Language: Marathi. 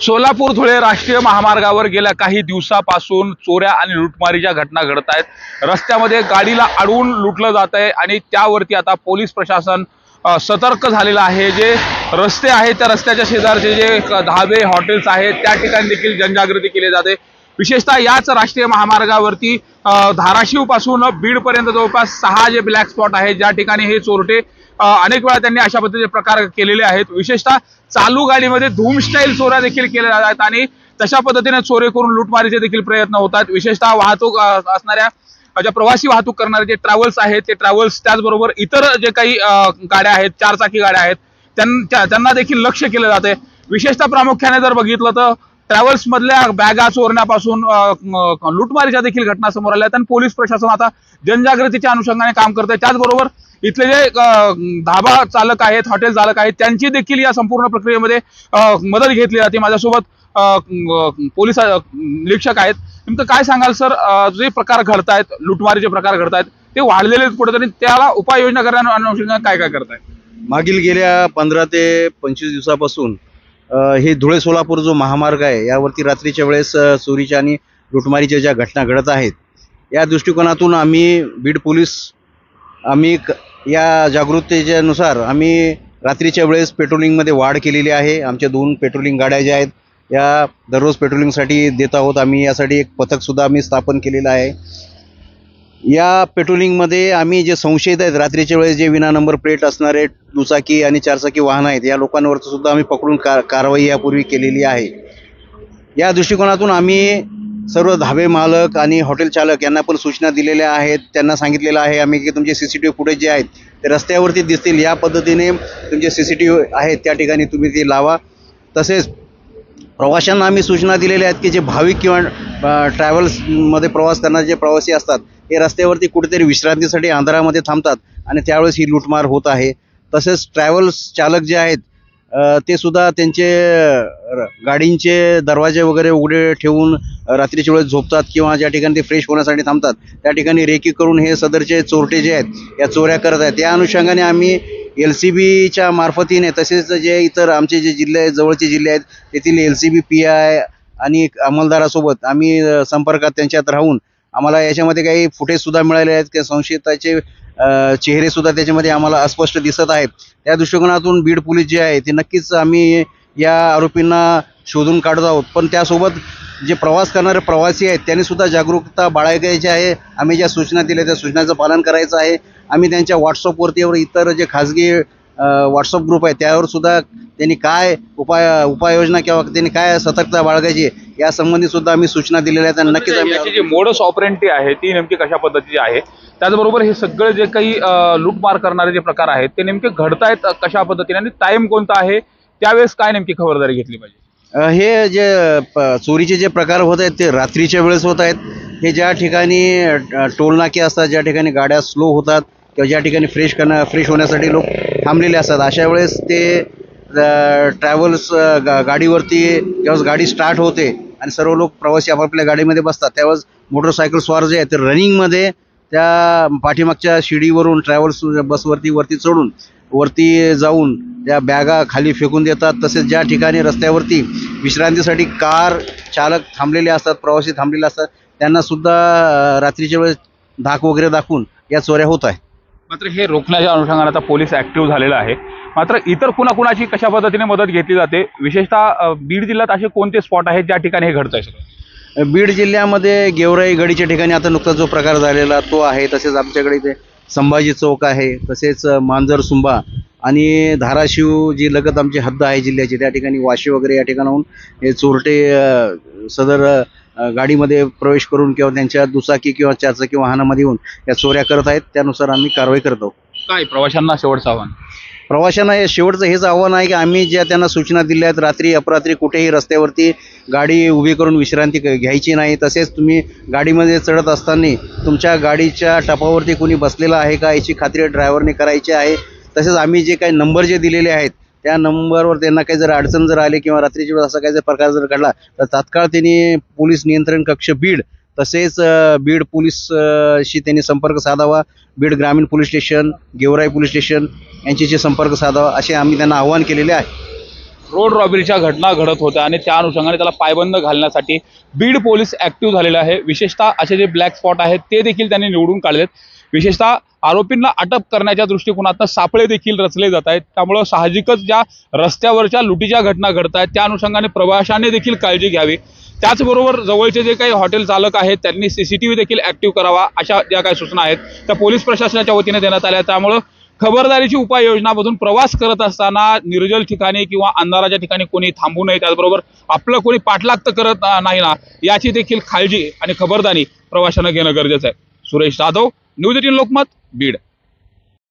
सोलापूर धुळे राष्ट्रीय महामार्गावर गेल्या काही दिवसापासून चोऱ्या आणि लुटमारीच्या घटना घडत आहेत. रस्त्यामध्ये गाडीला अडवून लुटलं जात आहे आणि त्यावरती आता पोलीस प्रशासन सतर्क झालेलं आहे. जे रस्ते आहेत त्या रस्त्याच्या शेजारचे जे धाबे हॉटेल्स आहेत त्या ठिकाणी देखील जनजागृती केली जाते. विशेषतः याच राष्ट्रीय महामार्गावरती धाराशिवपासून बीडपर्यंत जवळपास सहा जे ब्लॅक स्पॉट आहेत ज्या ठिकाणी हे चोरटे अनेक वेळा त्यांनी अशा पद्धतीचे प्रकार केलेले आहेत. विशेषतः चालू गाडीमध्ये धूम स्टाईल चोऱ्या देखील केल्या जातात आणि तशा पद्धतीने चोरी करून लुटमारीचे देखील प्रयत्न होतात. विशेषतः वाहतूक असणाऱ्या ज्या प्रवासी वाहतूक करणारे जे ट्रॅव्हल्स आहेत ते ट्रॅव्हल्स त्याचबरोबर इतर जे काही गाड्या आहेत चारचाकी गाड्या आहेत त्यांच्या त्यांना देखील लक्ष केलं जाते विशेषतः प्रामुख्याने जर बघितलं तर ट्रॅव्हल्स मधल्या बॅगा चोरण्यापासून लुटमारीच्या देखील घटना समोर आल्या आहेत आणि पोलीस प्रशासन आता जनजागृतीच्या अनुषंगाने काम करतंय. त्याचबरोबर इथले जे धाबा चालक आहेत हॉटेल चालक आहेत त्यांची देखील या संपूर्ण प्रक्रियेमध्ये मदत घेतली जाते. माझ्यासोबत पोलीस निरीक्षक आहेत. नेमकं काय सांगाल सर? जे प्रकार घडतायत लुटमारीचे प्रकार घडतायत ते वाढलेले कुठेतरी. त्याला उपाययोजना करण्या अनुषंगाने काय काय करताय मागील गेल्या पंधरा ते पंचवीस दिवसापासून हे धुळे सोलापूर जो महामार्ग आहे यावरती रात्रीच्या वेळेस चोरीच्या आणि लुटमारीच्या ज्या घटना घडत आहेत या दृष्टिकोनातून आम्ही बीड पोलीस आम्ही या जागरूकतेच्यानुसार आम्ही रात्रीच्या वेळेस पेट्रोलिंगमध्ये वाढ केलेली आहे. आमच्या दोन पेट्रोलिंग गाड्या ज्या आहेत या दररोज पेट्रोलिंगसाठी देत आहोत आम्ही. यासाठी एक पथकसुद्धा आम्ही स्थापन केलेलं आहे. या पेट्रोलिंगमध्ये आम्ही जे संशयित आहेत रात्रीच्या वेळेस जे विना नंबर प्लेट असणारे दुचाकी आणि चारचाकी वाहनं आहेत या लोकांवरचंसुद्धा आम्ही पकडून का कारवाई यापूर्वी केलेली आहे. या दृष्टिकोनातून आम्ही सर्व धाबे मालक आणि हॉटेल चालक यांना पण सूचना दिलेल्या आहेत. त्यांना सांगितलेलं आहे आम्ही की तुमचे C C T V footage जे आहेत ते रस्त्यावरती दिसतील. या पद्धतीने तुमचे सी सी टी व्ही आहेत त्या ठिकाणी तुम्ही ते लावा. तसेच प्रवाशांना आम्ही सूचना दिलेल्या आहेत की जे भाविक किंवा ट्रॅव्हल्समध्ये प्रवास करणारे जे प्रवासी असतात हे रस्त्यावरती कुठेतरी विश्रांतीसाठी आंध्रामध्ये थांबतात आणि त्यावेळेस ही लूटमार होत आहे. तसेच ट्रॅव्हल्स चालक जे आहेत ते सुद्धा त्यांचे गाडींचे दरवाजे वगैरे उघडे ठेवून रात्रीच्या वेळेस झोपतात किंवा ज्या ठिकाणी ते फ्रेश होण्यासाठी थांबतात त्या ठिकाणी रेकी करून हे सदरचे चोरटे जे आहेत या चोऱ्या करत आहेत. या अनुषंगाने आम्ही एल सी बीच्या मार्फतीने तसेच जे इतर आमचे जे जिल्हे आहेत जवळचे जिल्हे आहेत तेथील L C B P I आणि अंमलदारासोबत आम्ही संपर्कात त्यांच्यात राहून आम्हाला याच्यामध्ये काही फुटेजसुद्धा मिळाले आहेत काही संशयिताचे चेहरेसुद्धा त्याच्यामध्ये आम्हाला अस्पष्ट दिसत आहेत. त्या दृष्टिकोनातून बीड पोलीस जे आहे ते नक्कीच आम्ही या आरोपींना शोधून काढत आहोत. पण त्यासोबत जे प्रवास करणारे प्रवासी आहेत त्यांनी सुद्धा जागरूकता बाळगायची आहे. आम्ही ज्या सूचना दिल्या त्या सूचनाचं पालन करायचं आहे. आम्ही त्यांच्या व्हॉट्सअपवरती इतर जे खाजगी व्हॉट्सअप ग्रुप आहे त्यावर सुद्धा त्यांनी काय उपाय उपाययोजना किंवा त्यांनी काय सतर्कता बाळगायची या संबंधी सुद्धा आम्ही सूचना दिलेल्या आहेत आणि नक्कीच याची आम्ही जी मोडस ऑपरेंटी आहे ती नेमकी कशा पद्धतीची आहे? त्याचबरोबर हे सगळे जे काही लूटमार करणारे जे प्रकार आहेत ते नेमके घडतायत कशा पद्धतीने आणि टाइम कोणता आहे? त्यावेळेस काय नेमकी खबरदारी घेतली पाहिजे? हे जे चोरीचे जे प्रकार होत आहेत ते रात्रीच्या वेळेस होत आहेत. हे ज्या ठिकाणी टोलनाके असतात ज्या ठिकाणी गाड्या स्लो होतात किंवा ज्या ठिकाणी फ्रेश करणं फ्रेश होण्यासाठी लोक थांबलेले असतात. अशा वेळेस ते ट्रॅव्हल्स गा गाडीवरती ज्यावेळेस गाडी स्टार्ट होते आणि सर्व लोक प्रवासी आपापल्या गाडीमध्ये बसतात त्यावेळेस मोटरसायकल स्वार जे आहे ते रनिंगमध्ये त्या पाठीमागच्या शिडीवरून ट्रॅव्हल्स बसवरती वरती चढून वरती जाऊन त्या बॅगा खाली फेकून देतात. तसेच ज्या ठिकाणी रस्त्यावरती विश्रांतीसाठी कार चालक थांबलेले असतात प्रवासी थांबलेले असतात त्यांनासुद्धा रात्रीच्या वेळेस धाक वगैरे दाखवून या चोऱ्या होत आहे मात्र हे रोखण्याच्या अनुषंगाने आता पोलीस ऍक्टिव्ह झालेला आहे. मात्र इतर कुणाकुणाची कशा पद्धतीने मदत घेतली जाते? विशेषतः बीड जिल्ह्यात असे कोणते स्पॉट आहेत ज्या ठिकाणी हे घडतंय सगळं? बीड जिल्ह्यामध्ये गेवराई गडीच्या ठिकाणी आता नुकताच जो प्रकार झालेला तो आहे. तसेच आमच्याकडे इथे संभाजी चौक आहे. तसेच मांजर सुंबा आणि धाराशिव जी लगत आमची हद्द आहे जिल्ह्याची त्या ठिकाणी वाशी वगैरे या ठिकाणाहून हे चोरटे सदर गाडीमध्ये प्रवेश करून किंवा त्यांच्या दुचाकी किंवा चारचाकी वाहनामध्ये येऊन या चोऱ्या करत आहेत त्यानुसार आम्ही कारवाई करत. काय प्रवाशांना शेवटचं आव्हान? प्रवाशांना हे शेवटचं हेच आव्हान आहे की आम्ही ज्या त्यांना सूचना दिल्या आहेत रात्री अपरात्री कुठेही रस्त्यावरती गाडी उभी करून विश्रांती घ्यायची नाही. तसेच तुम्ही गाडीमध्ये चढत असताना तुमच्या गाडीच्या टपावरती कोणी बसलेलं आहे का याची खात्री ड्रायव्हरने करायची आहे. तसेच आम्ही जे काही नंबर जे दिलेले आहेत त्या नंबरवर त्यांना काही जर अडचण जर आली किंवा रात्रीच्या वेळेस असा काही जर प्रकार जर घडला तर तात्काळ त्यांनी पोलीस नियंत्रण कक्ष बीड तसेच बीड पोलीस शी त्यांनी संपर्क साधावा. बीड ग्रामीण police station Georai police station यांच्याशी संपर्क साधावा असे आम्ही त्यांना आवाहन केलेले आहे. रोड रॉबरीच्या घटना घडत होत्या आणि त्या अनुषंगाने त्याला पायबंद घालण्यासाठी बीड पोलीस ऍक्टिव्ह झालेले आहे. विशेषतः असे जे ब्लॅक स्पॉट आहेत ते देखील त्यांनी निवडून काढलेत. विशेषतः आरोपींना अटक करण्याच्या दृष्टिकोनातनं सापळे देखील रचले जात आहेत. त्यामुळं साहजिकच ज्या रस्त्यावरच्या लुटीच्या घटना घडत आहेत त्या अनुषंगाने प्रवाशाने देखील काळजी घ्यावी. त्याचबरोबर जवळचे जे काही हॉटेल चालक आहेत त्यांनी सीसीटीव्ही देखील ऍक्टिव्ह करावा अशा ज्या काही सूचना आहेत त्या पोलीस प्रशासनाच्या वतीने देण्यात आल्या. त्यामुळं खबरदारीची उपाययोजनामधून प्रवास करत असताना निर्जल ठिकाणी किंवा अंधाराच्या ठिकाणी कोणी थांबू नये त्याचबरोबर आपलं कोणी पाठलाग तर करत नाही ना याची देखील काळजी आणि खबरदारी प्रवाशानं घेणं गरजेचं आहे. Suresh Jadhav news eighteen Lokmat Beed.